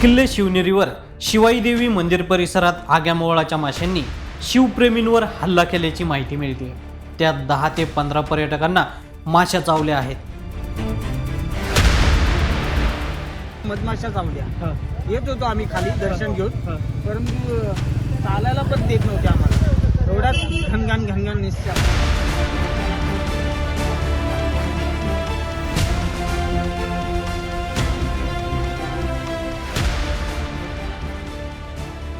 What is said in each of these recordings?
किल्ले शिवनेरीवर शिवाई देवी मंदिर परिसरात आग्यामोळाच्या माशांनी शिवप्रेमींवर हल्ला केल्याची माहिती मिळते. त्यात दहा ते पंधरा पर्यटकांना माशा चावल्या आहेत. मधमाशा चावल्या. येत होतो आम्ही खाली दर्शन घेऊन. परंतु चालायला पण देत नव्हते आम्हाला. एवढ्याच घनघन घनघन निश्चय.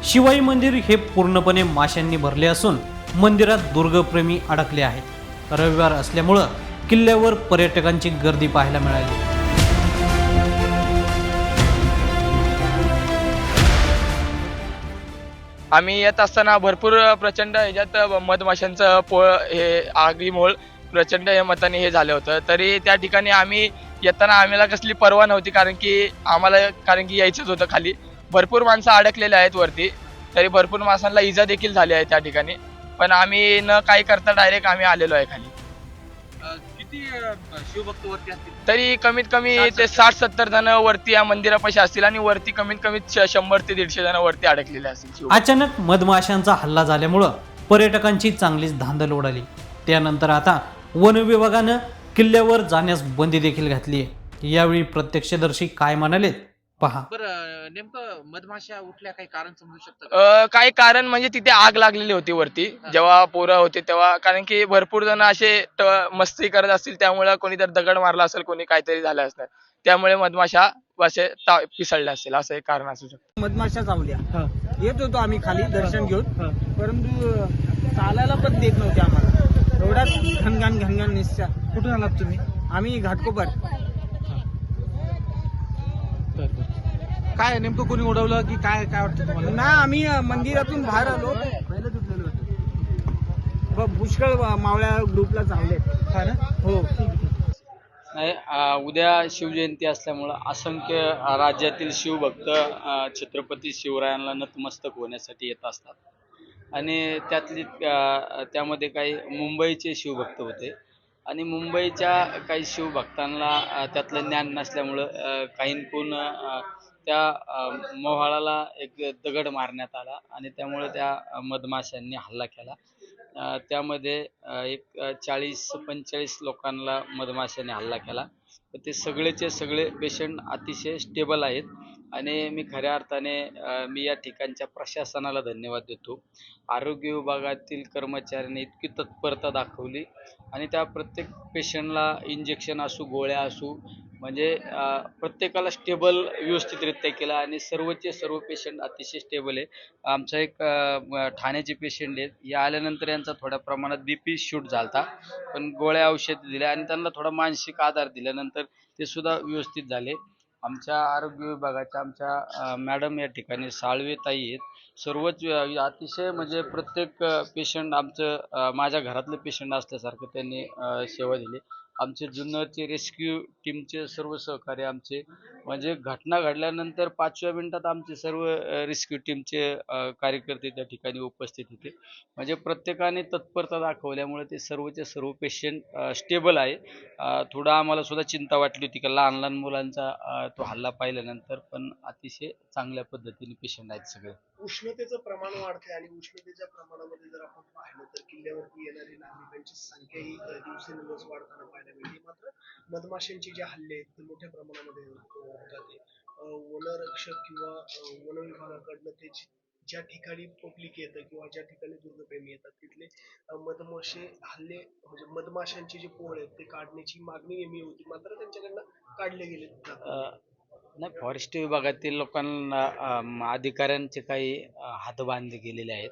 शिवाई मंदिर हे पूर्णपणे माशांनी भरले असून मंदिरात दुर्गप्रेमी अडकले आहेत. रविवार असल्यामुळं किल्ल्यावर पर्यटकांची गर्दी पाहायला मिळाली. आम्ही येत असताना भरपूर प्रचंड ह्याच्यात मधमाशांचं पोळ हे आगीमोळ प्रचंड हे मताने हे झालं होतं. तरी त्या ठिकाणी आम्ही येताना आम्हाला कसली पर्वा नव्हती कारण की आम्हाला कारण की यायचंच होतं खाली. भरपूर माणसं अडकलेले आहेत वरती. तरी भरपूर माणसांना इजा देखील झाली आहे त्या ठिकाणी. पण आम्ही न काही करता डायरेक्ट आम्ही आलेलो आहे खाली. किती शिवभक्त वरती असतील? तरी कमीत कमी ते साठ सत्तर जण वरती या मंदिरापाशी असतील आणि वरती कमीत कमी श- शंभर ते दीडशे जण वरती अडकलेले असतील शिव अचानक मधमाशांचा हल्ला झाल्यामुळं पर्यटकांची चांगलीच धांदल उडाली. त्यानंतर आता वन विभागानं किल्ल्यावर जाण्यास बंदी देखील घातली आहे. यावेळी प्रत्यक्षदर्शी काय म्हणालेत? पहा. बरं नेमकं मधमाशा उठल्या काही कारण समजू शकतं? अ, काही कारण म्हणजे तिथे आग लागलेली होती वरती. जेव्हा पोरं होते तेव्हा. कारण की भरपूर जण असे ट- मस्ती करत असतील त्यामुळे कोणीतरी दगड मारला असेल कोणी काहीतरी झालं असणार त्यामुळे मधमाशा असे ता- पिसळल्या असतील असं एक कारण असू शकतं. मधमाशा चावल्या येत होतो आम्ही खाली दर्शन घेऊन. परंतु चालायला पण देत नव्हते आम्हाला. एवढ्याच घनघन घनघन निश्चय कुठून आलात तुम्ही? आम्ही घाटकोपर. काय नेमकं कोणी उडवलं की काय काय वाटतं तुम्हाला? ना आम्ही मंदिरातून बाहेर आलो ब- पुष्कळ मावळ्या ग्रुपला चावलेत हो नाही अ, उद्या शिवजयंती असल्यामुळं असंख्य अ, राज्यातील शिवभक्त अ, छत्रपती शिवरायांना नतमस्तक होण्यासाठी येत असतात. आणि त्यातली अ, त्यामध्ये काही मुंबईचे शिवभक्त होते. आणि मुंबईच्या काही शिवभक्तांना अ, त्यातलं ज्ञान नसल्यामुळं अ, काहींकून अ, त्या मोहाळाला एक दगड मारण्यात आला आणि त्यामुळे त्या मधमाशांनी हल्ला केला. त्यामध्ये एक चाळीस पंचेचाळीस लोकांना मधमाशाने हल्ला केला. तर ते सगळेचे सगळे पेशंट अतिशय स्टेबल आहेत आणि मी खऱ्या अर्थाने मी या ठिकाणच्या प्रशासनाला धन्यवाद देतो. आरोग्य विभागातील कर्मचाऱ्यांनी इतकी तत्परता दाखवली आणि त्या प्रत्येक पेशंटला इंजेक्शन असू गोळ्या असू म्हणजे प्रत्येकाला स्टेबल व्यवस्थितरित्या केला आणि सर्वचे सर्व पेशंट अतिशय स्टेबल आहे. आमचा एक ठाण्याचे पेशंट आहेत. या आल्यानंतर यांचा थोड्या प्रमाणात बी पी शूट झाला पण गोळ्या औषध दिल्या आणि त्यांना थोडा मानसिक आधार दिल्यानंतर ते सुद्धा व्यवस्थित झाले. आमच्या आरोग्य विभागाच्या आमच्या मॅडम या ठिकाणी साळवे ताई आहेत. सर्वच अतिशय म्हणजे प्रत्येक पेशंट आमचं माझ्या घरातलं पेशंट असल्यासारखं त्यांनी सेवा दिली. आमचे जुन्नरचे रेस्क्यू टीमचे सर्व सहकार्य आमचे. म्हणजे घटना घडल्यानंतर पाचव्या मिनिटात आमचे सर्व रेस्क्यू टीमचे कार्यकर्ते त्या ठिकाणी उपस्थित होते. म्हणजे प्रत्येकाने तत्परता दाखवल्यामुळे ते सर्वचे सर्व पेशंट स्टेबल आहे. थोडं आम्हाला सुद्धा चिंता वाटली होती की लहान लहान मुलांचा तो हल्ला पाहिल्यानंतर पण अतिशय चांगल्या पद्धतीने पेशंट आहेत सगळे. उष्णतेचं प्रमाण वाढतंय आणि उष्णतेच्या प्रमाणामध्ये जर आपण पाहिलं तर किल्ल्यावरती येणारी नागरिकांची संख्याही अ, दिवसेंदिवस वाढताना पाहायला मिळते. मात्र मधमाशांचे जे हल्ले आहेत ते मोठ्या प्रमाणामध्ये होतात वनरक्षक किंवा वन विभागाकडनं ते ज्या ठिकाणी पब्लिक येतं किंवा ज्या ठिकाणी दुर्गप्रेमी येतात तिथले मधमाशे हल्ले म्हणजे मधमाशांचे जे पोळ आहेत ते काढण्याची मागणी नेहमी होती. मात्र त्यांच्याकडनं काढले गेले नाही फॉरेस्ट विभागातील लोकांना अम, अधिकाऱ्यांचे काही अ, हातबांधे गेलेले आहेत.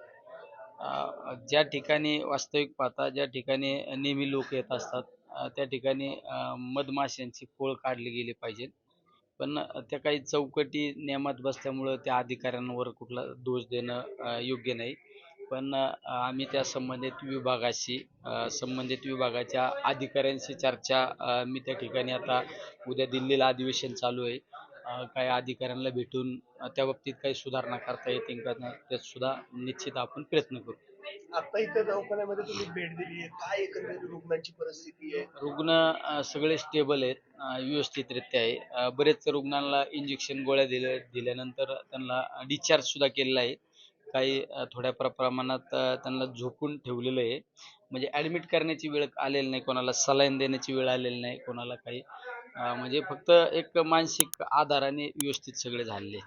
अ, ज्या ठिकाणी वास्तविक पाहता ज्या ठिकाणी नेहमी लोक येत असतात अ, त्या ठिकाणी अ, मधमाशांची पोळ काढली गेली पाहिजे. पण त्या काही चौकटी नियमात बसल्यामुळं त्या अधिकाऱ्यांवर कुठला दोष देणं अ, योग्य नाही. पण अ, आम्ही त्या संबंधित विभागाशी अ, संबंधित विभागाच्या अधिकाऱ्यांशी चर्चा अ, मी त्या ठिकाणी आता उद्या दिल्लीला अधिवेशन चालू आहे. काही अधिकाऱ्यांना भेटून त्या बाबतीत काही सुधारणा करता येतील का त्यात सुद्धा निश्चित आपण प्रयत्न करू. आता इथं दवाखान्यामध्ये तुम्ही भेट दिली आहे काय एकंदरीत रुग्णांची परिस्थिती आहे? रुग्ण सगळे स्टेबल आहेत व्यवस्थितरित्या आहे. बरेच रुग्णांना इंजेक्शन गोळ्या दिल्या दिल्यानंतर त्यांना डिस्चार्ज सुद्धा केलेला आहे. काही थोड्या प्र प्रमाणात त्यांना झोपून ठेवलेलं आहे. म्हणजे ॲडमिट करण्याची वेळ आलेली नाही कोणाला सलाईन देण्याची वेळ आलेली नाही कोणाला काही म्हणजे फक्त एक मानसिक आधाराने व्यवस्थित सगळे झालेले